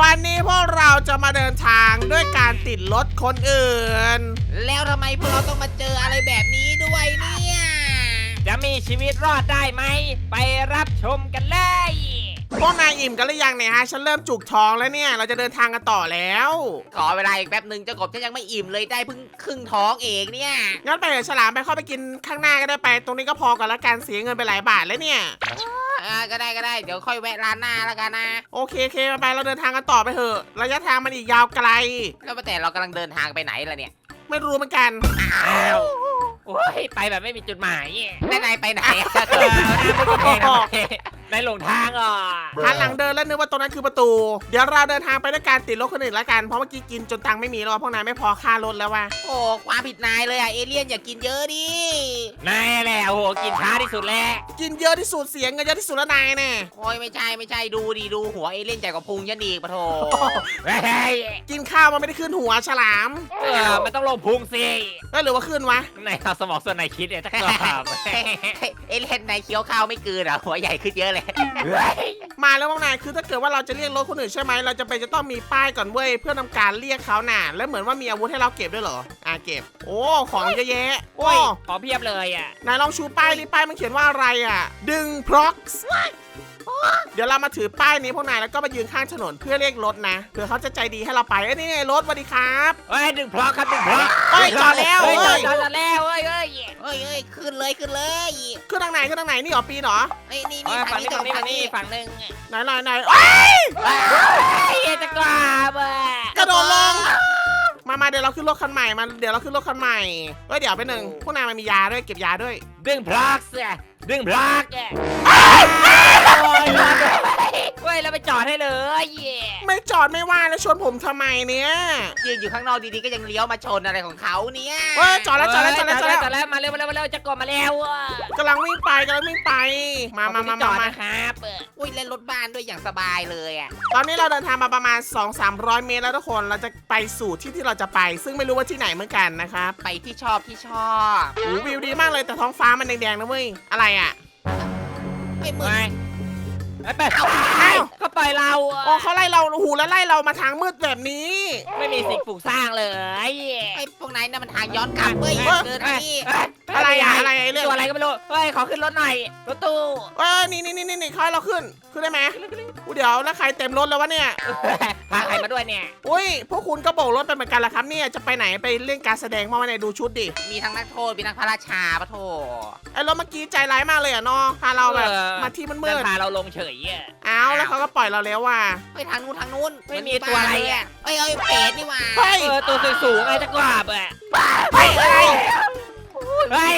วันนี้พวกเราจะมาเดินทางด้วยการติดรถคนอื่น แล้วทำไมพวกเราต้องมาเจออะไรแบบนี้ด้วยเนี่ย จะมีชีวิตรอดได้ไหม ไปรับชมกันเลย พวกนายอิ่มกันหรือยังเนี่ยฮะ ฉันเริ่มจุกท้องแล้วเนี่ย เราจะเดินทางกันต่อแล้ว ขอเวลาอีกแป๊บหนึ่งเจ้ากบฉันยังไม่อิ่มเลยได้เพิ่งครึ่งท้องเองเนี่ย งั้นไปเดี๋ยวฉลามไปเข้าไปกินข้างหน้าก็ได้ไป ตรงนี้ก็พอกันละกันเสียเงินไปหลายบาทแล้วเนี่ย อ่าก็ได้ก็ได้เดี๋ยวค่อยแวะร้านหน้าแล้วกันนะ โอเคโอเคไปเราเดินทางกันต่อไปเถอะ ระยะทางมันอีกยาวไกล แล้วแต่เรากำลังเดินทางไปไหนล่ะเนี่ย ไม่รู้เหมือนกัน อ้าว โอ้ยไปแบบไม่มีจุดหมายนายนายไปไหนอะเออไม่ก็เพลงนะ ในหลงทางอะหันหลังเดินแล้วนึกว่าตรงนั้นคือประตู เดี๋ยวเราเดินทางไปด้วยการติดรถคนอื่นละกันเพราะเมื่อกี้กินจนตังค์ไม่มีแล้วอะพวกนายไม่พอค่ารถแล้วว่ะโอ้ความผิดนายเลยอะเอเลี่ยนอย่ากินเยอะดินายแหละโอ้โหกินช้าที่สุดแล้วกินเยอะที่สุดเสียเงินเยอะที่สุดแล้วนายเนี่ยโอ้ยไม่ใช่ไม่ใช่ดูดิดูหัวเอเลี่ยนใหญ่กว่าพุงฉันอีกปะโถเฮ้ยกินข้าวมันไม่ได้ขึ้นหัวฉลามเออมันต้องลงพุงสิเอ้ยหรือว่าขึ้นวะในเอาสมองส่วนไหนคิดเนี่ยจะกลับเอเลี่ยนนายเคี้ยวข้าวไม่กลืนเหรอหัวใหญ่ขึ้นเยอะเลยมาแล้วพวกนายคือถ้าเกิดว่าเราจะเรียกรถคนอื่นใช่ไหมเราจะเป็นจะต้องมีป้ายก่อนเว้ยเพื่อทำการเรียกเขาน่ะ แล้วเหมือนว่ามีอาวุธให้เราเก็บด้วยเหรออ่าเก็บ โอ้ของเยอะแยะโอ้โอ้ยขอเพียบเลยอะ นายลองชูป้ายนี่ป้ายมันเขียนว่าอะไรอะ ดึงพร็อกซ์ เดี๋ยวเรามาถือป้ายนี้พวกนายแล้วก็มายืนข้างถนนเพื่อเรียกรถนะเผื่อเขาจะใจดีให้เราไปเอ้ยนี่ไงรถสวัสดีครับเฮ้ยดึงพล็อกครับดึงพล็อกเฮ้ยจอดแล้วเฮ้ยเฮ้ยจอดจอดแล้วเฮ้ยเฮ้ยเอ้ยเอ้ยขึ้นเลยขึ้นเลยขึ้นทางไหนขึ้นทางไหนนี่เหรอปีนเหรอเอ้ยนี่เฮ้นี่ยฝั่งนี้ฝั่งนี้ฝั่ฝั่งนี้ฝั่งหนึ่งไหนไหนไหนเอ้ยเฮ้ยจะกราบอะกระโดดลงมามาเดี๋ยวเราขึ้นรถคันใหม่มาเดี๋ยวเราขึ้นรถคันใหม่เฮ้ยเดี๋ยวไปหนึ่งพวกนายมันมียาด้วยเก็บยาด้วย ดึงพล็อกสิดึงพล็อกอะโอ้ยรอดด้วยเฮ้ยเราไปจอดให้เลยไม่จอดไม่ว่าแล้วชนผมทำไมเนี่ยยืนอยู่ข้างนอกดีๆก็ยังเลี้ยวมาชนอะไรของเขาเนี่ยเฮ้ยจอดแล้วจอดแล้วจอดแล้วจอดแล้วจอดแล้วมาเร็วมาเร็วมาเร็วจะกดมาแล้วอะกำลังวิ่งไปกำลังวิ่งไป มามามาจมาอดมา นะครับอุ้ยเล่นรถบ้านด้วยอย่างสบายเลยอะตอนนี้เราเดินทางมาประมาณ 2 3 0 0 เมตรแล้วทุกคน เราจะไปสู่ที่ที่เราจะไป ซึ่งไม่รู้ว่าที่ไหนเหมือนกันนะครับไปที่ชอบที่ชอบ โอ้วิวดีมากเลยแต่ท้องฟ้ามันแดงๆนะเว้ย อะไรอะไม่เหมืไปอน ไปไปอ้าวเขาปล่อยเราอะโอ้เขาไล่เราโอ้โหูแล้วไล่เรามาทางมืดแบบนี้ ไม่มีสิ่งปลูกสร้างเลยไอ้พวกนายน่ะมันทางย้อนกลับเว้ยเฮ้ยเกินไป นี่ อะไรอะอะไรไอ้เรื่องตัวอะไรก็ไม่รู้ เฮ้ย ขอขึ้นรถหน่อย รถตู้เออนี่นี่นี่นี่นี่เขาให้เราขึ้น ขึ้นได้ไหมอู้เดี๋ยวแล้วใครเต็มรถแล้ววะเนี่ย พาใครมาด้วยเนี่ย อุ้ย พวกคุณก็โบกรถไปเหมือนกันละครับเนี่ย จะไปไหนไปเล่นการแสดงมาวันไหนดูชุดดิ มีทั้งนักโทษ มีทั้งพระราชาปะโถไอ้รถเมื่อกี้ใจร้ายมากเลยอะเนาะพาเราแบบเออมาที่มืเดินดพาเราลงเฉยอะๆอ้าวแล้วเขาก็ปล่อยเราแล้วว่ะ ไปทางนู้นทางนู้นไม่มีตัวอะไรอะ เอ้ยเอ้ยเป็ดนี่หว่าเฮ้ย เออตัวสูงๆไงจะกราบอะเฮ้ยอะไร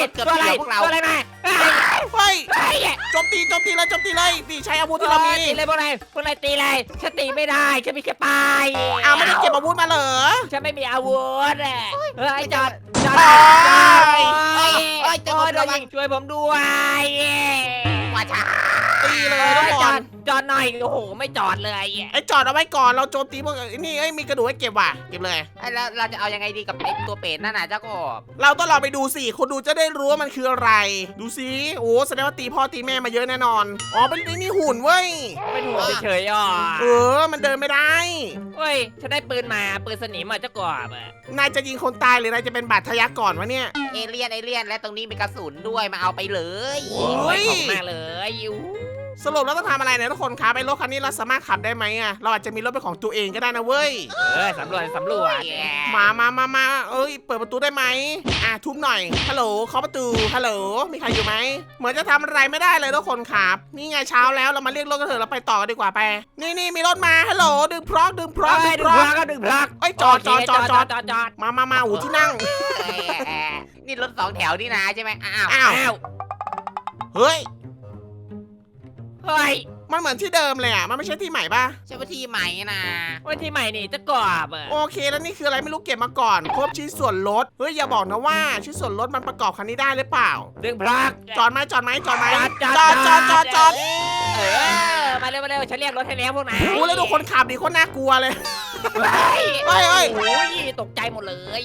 เฮ้ยตัวอะไรตัวอะไรมาเฮ้ยเฮ้ยเฮ้ยโจมตีโจมตีเลยโจมตีเลยนี่ใช้อาวุธที่เรามีตีเลยพวกนายพวกนายตีเลยฉันตีไม่ได้ฉันมีแค่ปลายอ้าวไม่ได้เก็บอาวุธมาเหรอฉันไม่มีอาวุธอะเฮ้ยจอดจอดโอ้ยเอ้ยเอ้ยเจะโอ้โดยนโดระนวัยิงงช่วยผมด้วยว่าช้าตีเลยทุกคจอนดจอดหน่อยโอ้โหไม่จอดเลยไอ้จอดเอาไว้ก่อนเราโจมตีพวกไอ้นี่เอ้ยมีกระดูกให้เก็บว่ะเก็บเลย ไอ้แล้วเราจะเอายังไงดีกับไอ้ตัวเป็ดนั่นน่ะเจ้ากบเราต้องลองไปดูสิคนดูจะได้รู้ว่ามันคืออะไร ดูสิโอ้แสดงว่าตีพ่อตีแม่มาเยอะแน่นอนอ๋อเป็นไอ้นี่หุ่นเว้ยเป็นหัวเฉยๆอะเออมันเดินไม่ได้ เฮ้ยฉันได้ปืนมาปืนสนิมอะเจ้ากอบอะนายจะยิงคนตายหรือนายจะเป็นบาดทะยักก่อนวะเนี่ย เอเลี่ยนเอเลี่ยนและตรงนี้มีกระสุนด้วยมาเอาไปเลยโอ้ย ของมากเลยอู้ สรุปแล้วต้องทำอะไรเนี่ยทุกคนครับไอ้รถคันนี้เราสามารถขับได้ไหมอะเราอาจจะมีรถเป็นของตัวเองก็ได้นะเว้ย เออสำรวจสำรวจมามามามาเอ้ย เปิดประตูได้ไหมอะทุบหน่อย ฮัลโหลเคาะประตู ฮัลโหล มีใครอยู่ไหม เหมือนจะทำอะไรไม่ได้เลยทุกคนครับ นี่ไงเช้าแล้ว เรามาเรียกรถกันเถอะ เราไปต่อกันดีกว่าไป นี่นี่มีรถมา ฮัลโหล ดึงพร็อกดึงพร็อกเฮ้ดึยงดึพงร็พอกลักก็ดึงพลักเอ้ยจอดจอดจอดจอดจอดจอดมามามาหูที่นั่งเอ้ยนี่รถสองแถวนี่นะใช่ไหมอ้าว อ้าวอ้าวเฮ้ย เฮ้ยมันเหมือนที่เดิมเลยอะ มันไม่ใช่ที่ใหม่ป่ะ ใช่ว่าที่ใหม่นะวันที่ใหม่นี่เจ้ากอบอะโอเคแล้วนี่คืออะไรไม่รู้เก็บมาก่อนครบชิ้นส่วนลดเฮ้ยอย่าบอกนะว่าชิ้นส่วนลดมันประกอบคันนี้ได้หรือเปล่า ดึงพลัก จอดไหมจอดไหมจอดไหมจอดจอดจอดจอดจอดเออ มาเร็วมาเร็วฉันเรียกรถให้แล้วพวกนาย โอ้แล้วดูคนขับดิโคนน่ากลัวเลย เฮ้ยเฮ้ยเฮ้ยโอ้ยตกใจหมดเลย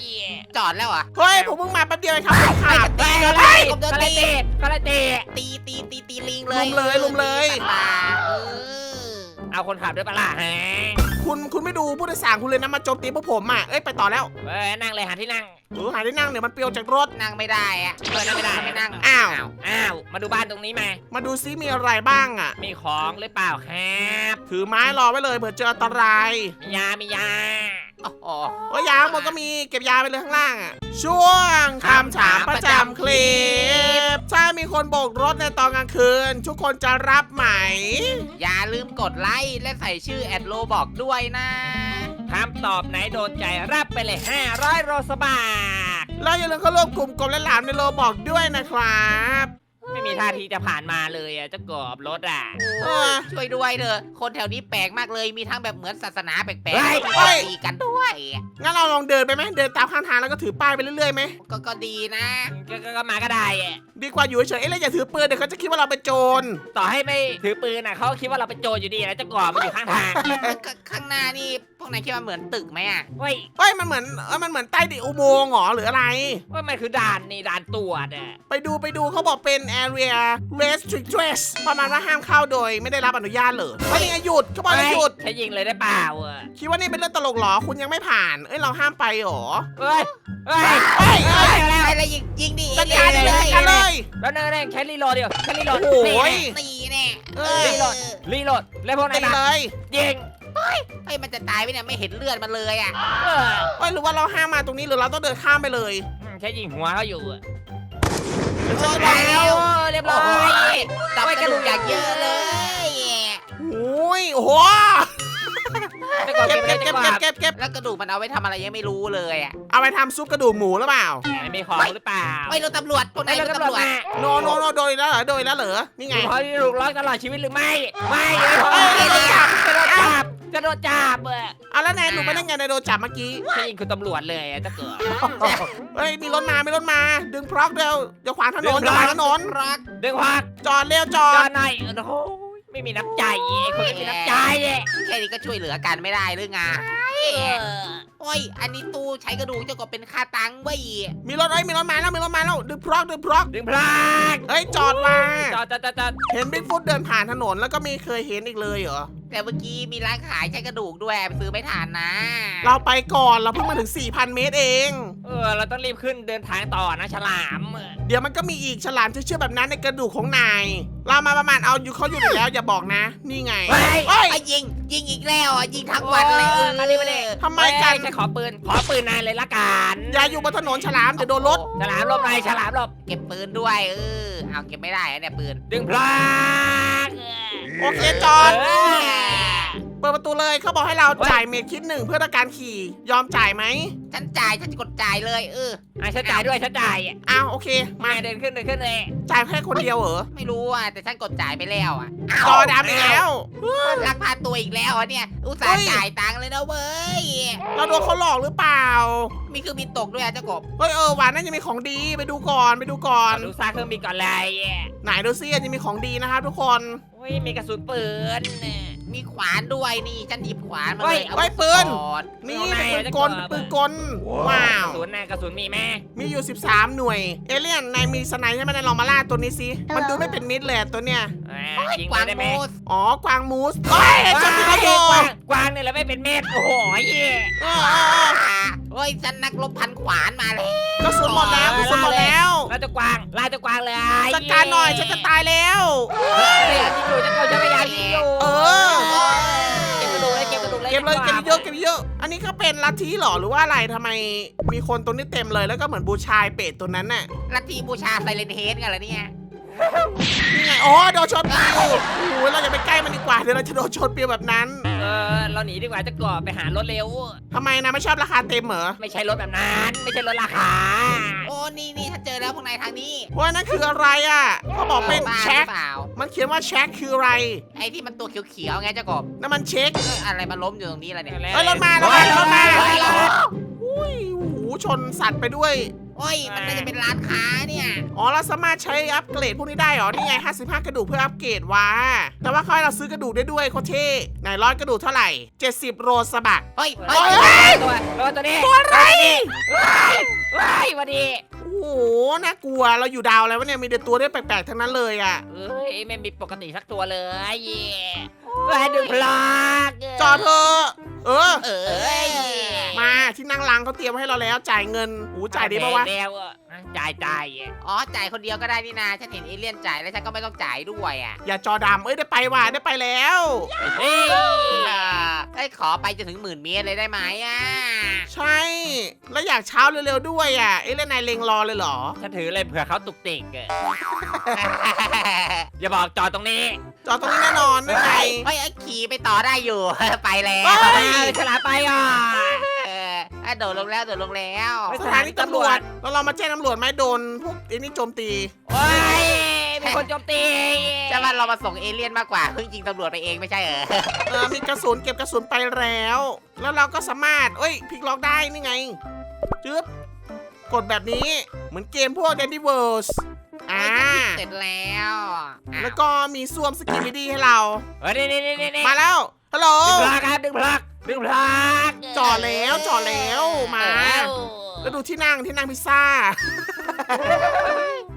จอดแล้วเหรอะเฮ้ยผมเพิ่งมาแป๊บเดียวเองครับคนขับเฮ้ยก็เฮ้ยผมโดนก็เลยตีเตะก็เลยเตะตีตีตีตีลิงเลยลุมเลยลุมเลยตีสัตว์ป่าเออเอาคนขับด้วยปะล่ะฮะ คุณไม่ดูผู้โดยสารคุณเลยนะมาโจมตีพวกผมอะเอ้ยไปต่อแล้วเอ้ยนั่งเลยหาที่นั่งเออหาที่นั่งเดี๋ยวมันเปรียวจากรถ นั่งไม่ได้อะเออนั่งไม่ได้ไม่นั่งอ้าว อ้าวมาดูบ้านตรงนี้มามาดูซิมีอะไรบ้างอะ มีของหรือเปล่าครับ ถือไม้รอไว้เลยเผื่อเจออันตราย มียามียา โอ้โหโอ้ยยาหมดก็มีเก็บยาไปเลยข้างล่างอะ ช่วงคำถามประจำคลิป ถ้ามีคนโบกรถในตอนกลางคืน ทุกคนจะรับไหม อย่าลืมกดไลค์และใส่ชื่อแอดโลบอกด้วยนะถามตอบไหนโดนใจรับไปเลย 500 โรสบาท แล้วอย่าลืมเข้าร่วมกลุ่มกบและหลามในโลบอกด้วยนะครับ ไม่มีท่าทีจะผ่านมาเลยอะเจะกบรถอะเออช่วยด้วยเถอะ คนแถวนี้แปลกมากเลย มีทั้งแบบเหมือนศาสนาแปลกเฮ้ยๆเฮ้ยตีกันด้วยงั้นเราลองเดินไปไหมเดินตามข้างทางแล้วก็ถือป้ายไปเรื่อยๆไหมก็ก็ดีนะ ก็ก็ก็มาก็ได้อะดีกว่าอยู่เฉยๆเอ้ยแล้วอย่าถือปืนเดี๋ยวเขาจะคิดว่าเราเป็นโจรต่อให้ไม่ถือปืนอะเขาคิดว่าเราเป็นโจรอยู่ดีนะเจะกบมันอยู่ข้างทางก็ข้างหน้านี่พวกนายคิดว่าเหมือนตึกไหมอะเฮ้ยเฮ้ยมันเหมือนเอ้ยมันเหมือนใต้ดินอุโมงค์เหรอหรืออะไร ว่ามันคือด่านนี่ด่านตรวจอะไปดูไปดูเขาบอกเป็น area restricted ประมาณว่าห้ามเข้าโดยไม่ได้รับอนุญาตเลยเฮ้ยนี่ไงหยุดเขาบอกให้หยุดใช้ยิงเลยได้เปล่าอะคิดว่านี่เป็นเรื่องตลกเหรอ คุณยังไม่ผ่าน เอ้ย เราห้ามไปเหรอ เฮ้ย เฮ้ย เฮ้ยเฮ้เฮ้ยยแล้วอะไรยิงยิงดิจัดการเลยจัดการเลย แล้วเนยแค่รีโหลดเดียวแค่รีโหลดโอ้ยตีแน่เอเอออรีโหลดรีโหลดแล้วพวกนาตียมาเลยยิงเฮ้ยมันจะตายไปเนี่ยไม่เห็นเลือดมันเลยอะเออเอ้ยหรือว่าเราห้ามมาตรงนี้หรือเราต้องเดินข้ามไปเลยอืมแค่ยิงหัวเขาอยู่ อะเฮ้ยแล้วเรียบร้โอ้อยยดับกระดูกอย่างเยอะเลยโอ้ยโอ้โหจะก่อนเก็เก็บบเก็เก็บบเก็บเก็เก็บบเก็บแล้วกระดูกมันเอาไว้ทำอะไรยังไม่รู้เลยอะเอาไปทำซุปกระดูกหมูหรือเปล่ามีของหรือเปล่าไม่รู้ตำรวจพวกนาไม่ยเรารู้ตำตำรรววจจมาโนโนโนโดยแล้วเหรอโดยแล้วเหรอนี่ไงเขาถูกล็อกตลอดชีวิตหรือไม่ ไม่ไม่พอเอ้ยจะโดนจับจะโดนจับ จะโดนจับเออเอาแล้วนายหนูไม่ได้ไงนายโดนจับเมื่อกี้แค่ยิงคุณตำรวจเลยอะจะเกิดเฮ้ยมีรถมามีรถมา ดึงพร็อกเร็วเดี๋ยวขวางถนนดึเดี๋ยวงขพร็อกวางถนนรักดึงพักจอดเร็วจอจอด ดหน่อยโอ้โหไม่มีน้ำใจไอ้คนไม่มีน้ำใจเนี่ยแค่นี้ก็ช่วยเหลือกันไม่ได้หรือไงเออโอ้ย อันนี้ตู้ใช้กระดูกเจ้าก็เป็นค่าตังค์เว้ยมีรถเอ้ยมีรถมาแล้วมีรถมาแล้วดึงพร็อกดึงพร็อกดึงพลักเฮ้ยจอดมาจอดจอดจอดจอดเห็นบิ๊กฟุตเดินผ่านถนนแล้วก็ไม่เคยเห็นอีกเลยเหรอ แต่เมื่อกี้มีร้านขายใช้กระดูกด้วยไปซื้อไม่ทันนะเราไปก่อนเราเพิ่งมาถึง 4,000 เมตรเอง เออ เราต้องรีบขึ้นเดินทางต่อนะฉลามเออเดี๋ยวมันก็มีอีกฉลามเชื่อๆแบบนั้นในกระดูกของนาย เรามาประมาณเอาอยู่เขาอยู่อีกแล้วอย่าบอกนะ นี่ไงเฮ้ยเฮ้ยไอ้ยิง ยิงอีกแล้วอะยิงทั้งวันเลยเออมาดิมาดิทำไมกันเฮ้ยฉันขอปืน ขอปืนนายเลยละกันอย่าอยู่บนถนนฉลามเดี๋ยวโดนรถฉลามหลบนายฉลามหลบเก็บปืนด้วยเออเอาเก็บไม่ได้อะเนี่ยปืนดึงพลัก โอเคจอน ปิดประตูเลยเขาบอกให้เราจ่ายเมทคิดหนึ่งเพื่อต้องการขี่ยอมจ่ายไหมฉันจ่ายฉันจะกดจ่ายเลยเอออะฉันจ่ายด้วยฉันจ่ายอ้าวโอเคมามาเดินขึ้นเดินขึ้นเลยจ่ายแค่คนเดียวเหรอไม่รู้อะแต่ฉันกดจ่ายไปแล้วอะจอดำอีกแล้ว ลักพาตัวอีกแล้วอะเนี่ย อุตส่าห์เฮ้ย จ่ายตังค์เลยนะเว้ยเราโดนเขาหลอกหรือเปล่ามีเครื่องบินตกด้วยอะเจ้ากบเฮ้ยเออหวานน่าจะมีของดีไปดูก่อนไปดูก่อนดูซากเครื่องบินก่อนเลยไหนดูซิอาจจะมีของดีนะครับทุกคน โอ้ยมีกระสุนปืน มีขวานด้วยนี่ฉันหยิบขวานมาเฮ้เลยยเอาเฮ้ยปืน กอดนี่เป็นปืนกลเป็นปืนกลว้ากว ระสุนนะกระสุนมีไหมมีอยู่ 13 หน่วย เอเลี่ยน นายมีสไนใช่ไหมนายลองมาล่าตัวนี้สิ มันดูไม่เป็นมิดเลยอะตัวเนี้ย อ่าเฮ้ยยิงกวางได้ไหมโมสอ๋อ กวางมูสเฮ้ยจับที่เขาโดกวางกวางเนี่ยแหละไม่เป็นเม็ดโอ้โหเย่เออเออเออ เฮ้ยฉันนักรบพันขวานมาแล้วกระสุนหมดแล้วกระสุนหมดแล้วลาจะกวางลาจะกวางเลยจัดการหน่อยฉันจะตายแล้วพยายามยิงอยู่จะกดจะพยายามยิงอยู่เออเก็บกระดูกเลยเก็บกระดูกเลยเก็บเลยเก็บเยอะเก็บเยอะ อันนี้ก็เป็นลัทธิเหรอหรือว่าอะไรทำไมมีคนตรงนี้เต็มเลยแล้วก็เหมือนบูชายเป็ดตัวนั้นน่ะลัทธิบูชาไซเลนเฮดกันเหรอเนี่ย นี่ไงอ๋อโดนชนปิวโอ้ยเราอย่าไปใกล้มันดีกว่าเดี๋ยวเราจะโดนชนปิวแบบนั้นเออเราหนีดีกว่าจะก่อไปหารถเร็ว ทำไมนะไม่ชอบราคาเต็มเหรอไม่ใช่รถแบบนั้น ไม่ใช่รถราคาโอ้นี่นี่ฉันเจอแล้วพวกนายทางนี้ว่านั่นคืออะไรอะเขาบอกเป็นบ้าหเช็รืคอเปล่า มันเขียนว่าเช็คคืออะไรไอ้ที่มันตัวเขียวๆไงเจ้ากบนั่นมันเช็คเอ้ยอะไรมาล้มอยู่ตรงนี้ล่ะเนี่ย เอ้ยรถมารถมารถมาเฮ้ยอุ้ยโอ้โหชนสัตว์ไปด้วย โอ้ย มันน่าจะเป็นร้านค้าเนี่ย อ๋อเราสามารถใช้อัปเกรดพวกนี้ได้เหรอ นี่ไง 55 กระดูกเพื่ออัปเกรดว่ะแต่ว่าเขาให้เราซื้อกระดูกได้ด้วยโคตรเท่ไหนร้อยกระดูกเท่าไหร่ 70 โรสบัก เฮ้ยเฮ้เฮ้ยยตัวตัวตัวนี้ตัวอะไรว้ายวันดี โอ้โหน่ากลัวเราอยู่ดาวแล้ววะเนี่ยมีแต่ตัวได้แปลกๆทั้งนั้นเลยอะ เอ้ยไม่มีปกติสักตัวเลยว้ายดึงพลากจอเธอะเออ เอ้ยมาที่นั่งลังเขาเตรียมไว้ให้เราแล้วจ่ายเงินหูจ่ายดีปะวะ แล้วอะ จ่ายจ่ายอ๋อจ่ายคนเดียวก็ได้นี่นาฉันเห็นเอเลี่ยนจ่ายแล้วฉันก็ไม่ต้องจ่ายด้วยอะอย่าจอดำเอ้ยได้ไปว่ะได้ไปแล้ว เฮ้ยเออเอ้ยขอไปจนถึงหมื่นเมตรเลยได้ไหมอะใช่ แล้วอยากเช้าเร็วๆด้วยอะเอ้ยแล้วนายเลงรอเลยเหรอ ฉันถือเลยเผื่อเขาตุกติกอะ อย่าบอกจอดตรงนี้ จอดตรงนี้แน่นอนนั่นไง เฮ้ยไอ้ขี่ไปต่อได้อยู่ ไปแล้วเฮ้ยเออฉลาดไปอะเอออะโดดลงแล้วโดดลงแล้วเฮ้ยสถานีตำรวจแล้วเรามาแจ้งตำรวจไหมโดนพวกไอ้นี่โจมตี โอ้ยมีคนโจมตีจะว่าเรามาส่งเอเลี่ยนมากกว่าเพิ่งจริงตำรวจไปเองไม่ใช่เหรอเออมีกระสุนเก็บกระสุนไปแล้ว แล้วเราก็สามารถเอ้ยพลิกล็อกได้นี่ไงจึ๊บกดแบบนี้เหมือนเกมพวก d ดน y World อ่าเสร็จแล้วอะแล้วก็มีซ่วมสกิมิดี้ให้เราเฮ้ยนี่นี่นี่นี่มาแล้วฮัลโหลดึงพลักครับดึงพลัก ดึงพลากจอดแล้วจอดแล้วมา แล้วดูที่นั่งที่นั่งพิซซ่า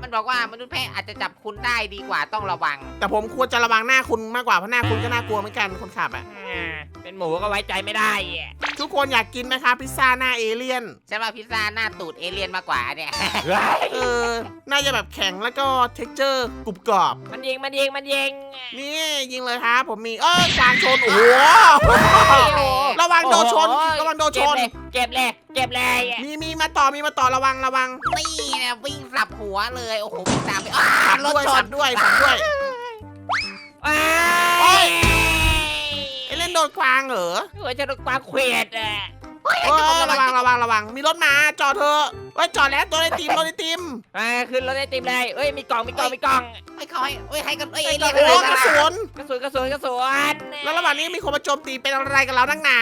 มันบอกว่ามนุษย์แพะอาจจะจับคุณได้ดีกว่าต้องระวังแต่ผมควรจะระวังหน้าคุณมากกว่าเพราะหน้าคุณก็น่ากลัวเหมือนกันคนขับอะอ่าเป็นหมูก็ไว้ใจไม่ได้อะทุกคนอยากกินไหมคะพิซซ่าหน้าเอเลี่ยน ฉันว่าพิซซ่าหน้าตูดเอเลี่ยนมากกว่าเนี่ยเฮ้ยเออ น่าจะแบบแข็งแล้วก็เท็กเจอร์กรุบกรอบ มันยิงมันยิงมันยิง นี่ยิงเลยครับผมมีเออกลางชน โอ้โห ระวังโดนชน โอ้ย ระวังโดนชน เจ็บเลยเจ็บเลยเจ็บเลยมีมีมาต่อมีมาต่อระวังระวังนี่นะวิ่งสับหัวเลย โอ้โหวิ่งตามไปอ้าสับรถด้วยชสันบด้วยสับด้วยว้าโอ้ยยไอเล่นโดนกวางเหรอหัวจะโดนปลาเขวดอะเออระวังระวังระวัง มีรถมาจอดเธอะเอ้ยจอดแล้วตัวไอติมรถไอติมมาขึ้นรถได้ติมเลยเอ้ยมีกล่องมีกล่องมีกล่องไอ้เขาให้เอ้ยให้กันเอ้ยเอโอ้เลี่ยนโหอะไรกระนะสุนกระสุนกระสุนกระสุนแล้วระหว่างนี้มีคนมาโจมตีเป็นอะไรกับเรานักหนา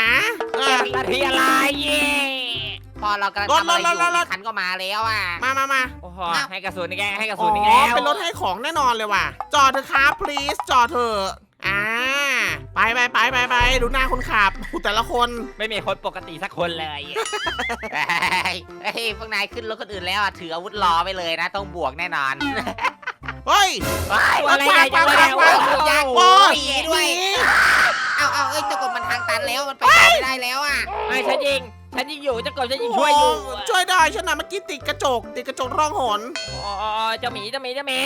เอเจ็อบนาทีอะไรเย่ พอเรากำลังรถทำอะไรอรถรถรยู่ถคันก็มาแล้วอะ มามามาโอ้โหให้กระสุนอีกแกให้กระอ๋สุนอีกอแล้วเป็นรถให้ของแน่นอนเลยว่ะ จอดเถอะครับ please จอดเถอะอ่าไปไปไปไปไปดูหน้าคนขับโอ้โหแต่ละคน ไม่มีคนปกติสักคนเลยเฮ้ยเฮ้ยพวกนายขึ้นรถคนอื่นแล้วอะถืออาวุธรอไปเลยนะ ต้องบวกแน่นอนเฮ้ยว้ายอะไรใหญ่จังเลยกวางกวางกวางโอ้ยหนีด้วย หนีเอาเอาเอ้ยเจ้ากบมันทางตันแล้วมันไปต่อไม่ได้แล้วอะไม่ฉันยิง ฉันยิงอยู่เจะกบฉันยิงช่วยอยู่โอ้ช่วยได้ฉันนะเมื่อกี้ติดกระจก ติดกระจกร่องหน อ๋อเจ้าหมีเจ้าหมีเจ้าหมี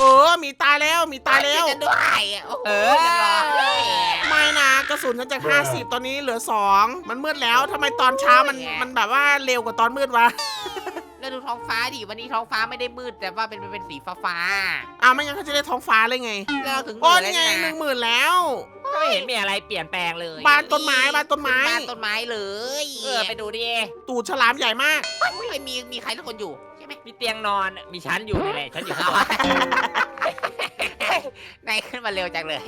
เออมีตายแล้วมีตายแล้วช่กันด้วยโอ้โหเออเรียบร้อยไม่นะกระสุนฉันจาก 50 ตอนนี้เหลือ 2 มันมืดแล้วทำไมตอนเช้ามันมันแบบว่าเร็วกว่าตอนมืดวะ แล้วดูท้องฟ้าดิวันนี้ท้องฟ้าไม่ได้มืด แต่ว่าเป็นเป็นสีฟ้าฟ้าอ้าวไม่งั้นเขาจะได้ท้องฟ้าเลยไงๆแล้วเราถึงโอ้เหนืนี่ไงแล้วหนะนึ่งหมื่นแล้วไม่เห็นมีอะไรเปลี่ยนแปลงเลยบ้านต้นไม้บ้านต้นไม้ บ้านต้นไม้เลยเออไปดูดิตูดฉลามใหญ่มาก ไม่มีมีใครทุกคนอยู่ใช่ไหมมีเตียงนอนมีชั้นอยู่นี่แหละฉันอยู่ข้างเอาบ นนายขึ้นมาเร็วจังเลย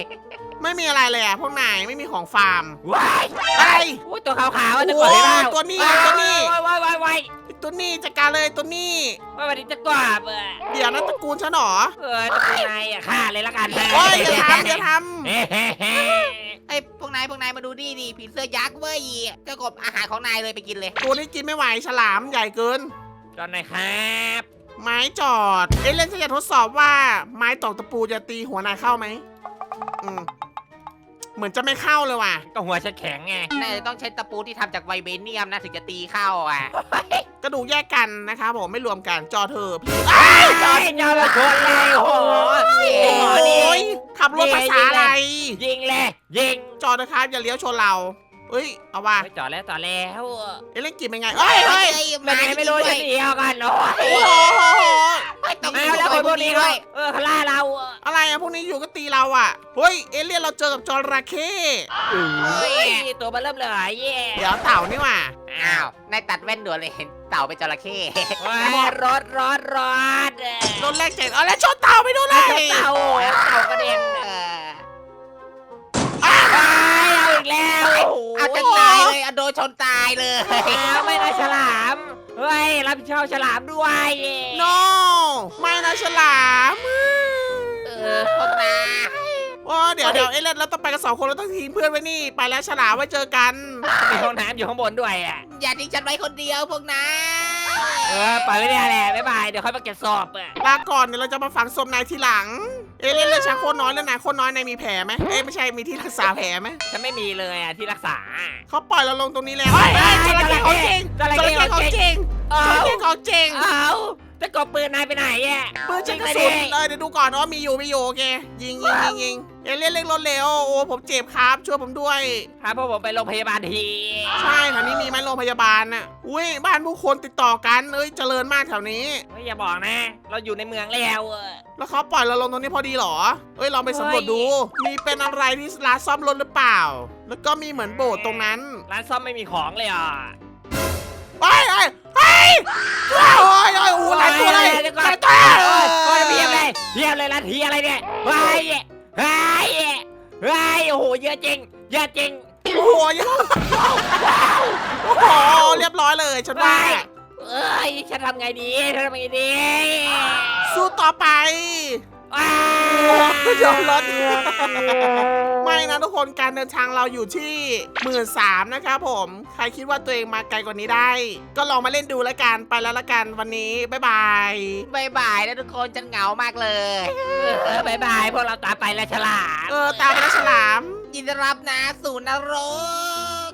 ไม่มีอะไรเลยอะพวกนายไม่มีของฟาร์ม ว้ายอะไรโอ้ยตัวขาวๆจะโอ้กดได้เปล่าตัวนี้ตัวนี้ ว้ายว้ายว้ายว้ายตัวนี้จัดการเลยตัวนี้ ว้ายวันนี้จะกวาบเออเดี๋ยวนะตระกูลฉันเหรอเออตะกูนายอะฆ่าเลยละกันโอ้ยอย่าทำอย่าทเฮ้เฮ้เฮ้ไอ้ยพวกนายพวกนายมาดูนี่ดิผีเสื้อยักษ์เว้ยเจ้ากบอาหารของนายเลยไปกินเลยำตัวนี้กินไม่ไหวฉลามใหญ่เกิน จอนหน่อยครับ ไม้จอด เอะเล่นจะทดสอบว่าไม้ตอกตะปูจะตีหัวนายเข้าไหมอืมเหมือนจะไม่เข้าเลยว่ะ ก็หัวฉันแข็งไงนายจะต้องใช้ตะปูที่ทำจากไวเบเนียมนะถึงจะตีเข้าอะกระดูกแยกกันนะครับผมไม่รวมกันจอเธอพี่จอนจอนละชนเลยโอ้โหโอ้ยขับรถภาษาอะไร ยิงเลยยิง จอดนะครับอย่าเลี้ยวชนเรา เอ้ยเอาว่ะจอดแล้วจอดแล้วเอะเล่นกินเป็นไงเอ้ยเฮ้ยเป็นไงไม่รู้จะหนีเอากันโอ้ยโอ้โหไอ้ยต้องเอาแล้วคนพวกนี้ด้ด้ววยยเออเขาล่าเราอะอะไรอะพวกนี้อยู่ก็ตีเราอะเฮ้ยเอเลี่ยนเราเจอกับจระเข้เฮ้ยตัวมันเริ่มเลยเย่เดี๋ยวเต่านี่ว่ะอ้าวนายตัดแว่นด่วนเลยเห็นเต่าเป็นจระเข้ว้ายรถรถรถรถแรกเจ็ดเอาแล้วชนเต่าไปดูเลเต่ายเต่าเต่ากระเด็นเอออ้าวว้ายเอาอีกแล้ว ชนตายเลยแล้วไม่นะฉลาม เฮ้ย รับผิดชอบฉลามด้วยโนไม่นะฉลามเออพวกนายโอ้เดี๋ยวเดี๋ยวเอเลนเราต้องไปกันสองคนเราต้องทิ้งเพื่อนไว้นี่ ไปแล้วฉลามไว้เจอกันมีห้องน้ำอยู่ข้างบนด้วยอะอย่าทิ้งฉันไว้คนเดียวพวกนายเออปล่อยไว้เนี่ยแหละบ๊ายบายเดี๋ยวค่อยมาเก็บศพอะลาก่อนเดี๋ยวเราจะมาฝังศพนายทีหลัง เอเลนเลือดชักโคตรน้อยแล้วนายโคตรน้อยนายมีแผลไหมเอ้ยไม่ใช่มีที่รักษาแผลไหมฉันไม่มีเลยอะที่รักษา เขาปล่อยเราลงตรงนี้แล้วเฮ้ยเฮ้ยจระเข้ของจริงจจระระเข้เข้ของจริงจเอ้าระเข้ของจริงเอาจะกบปืนนายไปไหนอะปืนฉันกระยิสุงนไปดิเลยเดี๋ยวดูก่อนว่ามีอยู่มีอยู่โอเคยิงยิงยิงยิง เอเลี่ยนเร่งรถเร็วโอ้ผมเจ็บครับช่วยผมด้วย พาพวกผมไปโรงพยาบาลทีใช่แถวนี้มีไหมโรงพยาบาลน่ะอุ้ยบ้านผู้คนติดต่อกันเอ้ยเจริญมากแถวนี้ เฮ้ยอย่าบอกนะ เราอยู่ในเมืองแล้วอะแล้วเขาปล่อยเราลงตรงนี้พอดีเหรอ เอ้ยลองไปสำรวจดู มีเป็นอะไรที่ร้านซ่อมรถหรือเปล่า แล้วก็มีเหมือนโบสถ์ตรงนั้นร้านซ่อมไม่มีของเลยอะเฮ้ยเฮ้ยเฮ้ยโอ้ยโอ้ยโอ้ยโอ้ยหลายตัวเลยดี๋วหก่อนลายตัวโอ้ยเพียบเลยเพียบเลยร้านทีอะไรเนี่ยเฮ้ยเฮ้ย เฮ้ยโอ้โหเยอะจริงเยอะจริงโอ้โหโอ้โหเรียบร้อยเลยฉันว่าเอ้ยฉันทำไงดีฉันทำไงดี สู้ต่อไป ว้าเดี๋ยวรถ ไม่นะทุกคนการเดินทางเราอยู่ที่หมื่นสามนะครับผม ใครคิดว่าตัวเองมาไกลกว่านี้ได้ ก็ลองมาเล่นดูแล้วกันไปแล้วละกันวันนี้ บ๊ายบาย บายบายนะทุกคนฉันเหงามากเลยเออบายบายพวกเราตามไปแล้วฉลามเออ ตามไปแล้วฉลาม ยินดีรับนะ สู่นรก